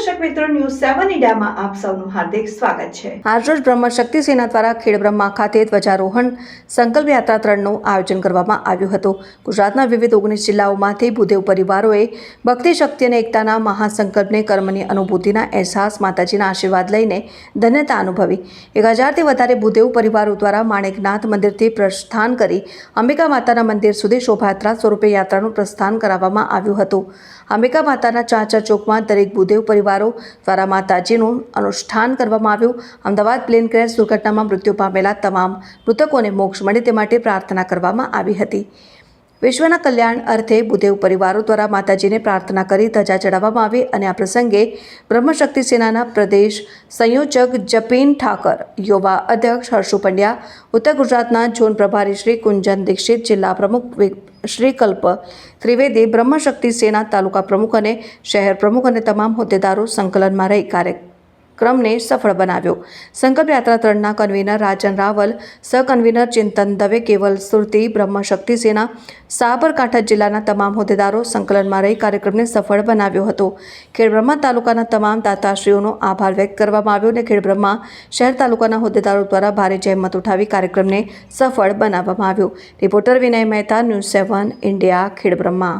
મિત્રો, ન્યૂઝ સેવન ઇન્ડિયામાં આપ સૌનું હાર્દિક સ્વાગત છે. આજરોજ બ્રહ્મશક્તિ સેના દ્વારા ખેડબ્રહ્મા ખાતે ધ્વજારોહણ સંકલ્પ યાત્રા ત્રણનું આયોજન કરવામાં આવ્યું હતું. ગુજરાતના વિવિધ ઓગણીસ જિલ્લાઓમાંથી ભૂદેવ પરિવારોએ ભક્તિ, શક્તિ અને એકતાના મહાસંકલ્પને કર્મની અનુભૂતિના અહેસાસ માતાજીના આશીર્વાદ લઈને ધન્યતા અનુભવી. એક હજારથી વધારે ભૂદેવ પરિવારો દ્વારા માણેકનાથ મંદિરથી પ્રસ્થાન કરી અંબિકા માતાના મંદિર સુધી શોભાયાત્રા સ્વરૂપે યાત્રાનું પ્રસ્થાન કરાવવામાં આવ્યું હતું. અંબિકા માતાના ચાચા ચોકમાં દરેક ભૂદેવ પરિવારો દ્વારા માતાજીનું અનુષ્ઠાન કરવામાં આવ્યું. અમદાવાદ પ્લેન ક્રેશ દુર્ઘટનામાં મૃત્યુ પામેલા તમામ મૃતકોને મોક્ષ મળે તે માટે પ્રાર્થના કરવામાં આવી હતી. વિશ્વના કલ્યાણ અર્થે ભૂદેવ પરિવારો દ્વારા માતાજીને પ્રાર્થના કરી ધજા ચડાવવામાં આવી અને આ પ્રસંગે બ્રહ્મશક્તિ સેનાના પ્રદેશ સંયોજક જપીન ઠાકર, યુવા અધ્યક્ષ હર્ષુ પંડ્યા, ઉત્તર ગુજરાતના ઝોન પ્રભારી શ્રી કુંજન દીક્ષિત, જિલ્લા પ્રમુખ વિ- શ્રી કલ્પ ત્રિવેદી બ્રહ્મશક્તિ સેના તાલુકા પ્રમુખ અને શહેર પ્રમુખ અને તમામ હોદ્દેદારો સંકલનમાં રહી કાર્યક્રમને સફળ બનાવ્યો. સંકલ્પ યાત્રા ત્રણના કન્વીનર રાજન રાવલ સહકન્વીનર ચિંતન દવે કેવલ સુરતી બ્રહ્મશક્તિ સેના, સાબરકાંઠા જિલ્લાના તમામ હોદ્દેદારો સંકલનમાં રહી કાર્યક્રમને સફળ બનાવ્યો હતો. ખેડબ્રહ્મા તાલુકાના તમામ દાતાશ્રીઓનો આભાર વ્યક્ત કરવામાં આવ્યો અને ખેડબ્રહ્મા શહેર તાલુકાના હોદ્દેદારો દ્વારા ભારે જહેમત ઉઠાવી કાર્યક્રમને સફળ બનાવવામાં આવ્યો. Reporter Vinay Mehta, News Seven, India, Khedbrahma.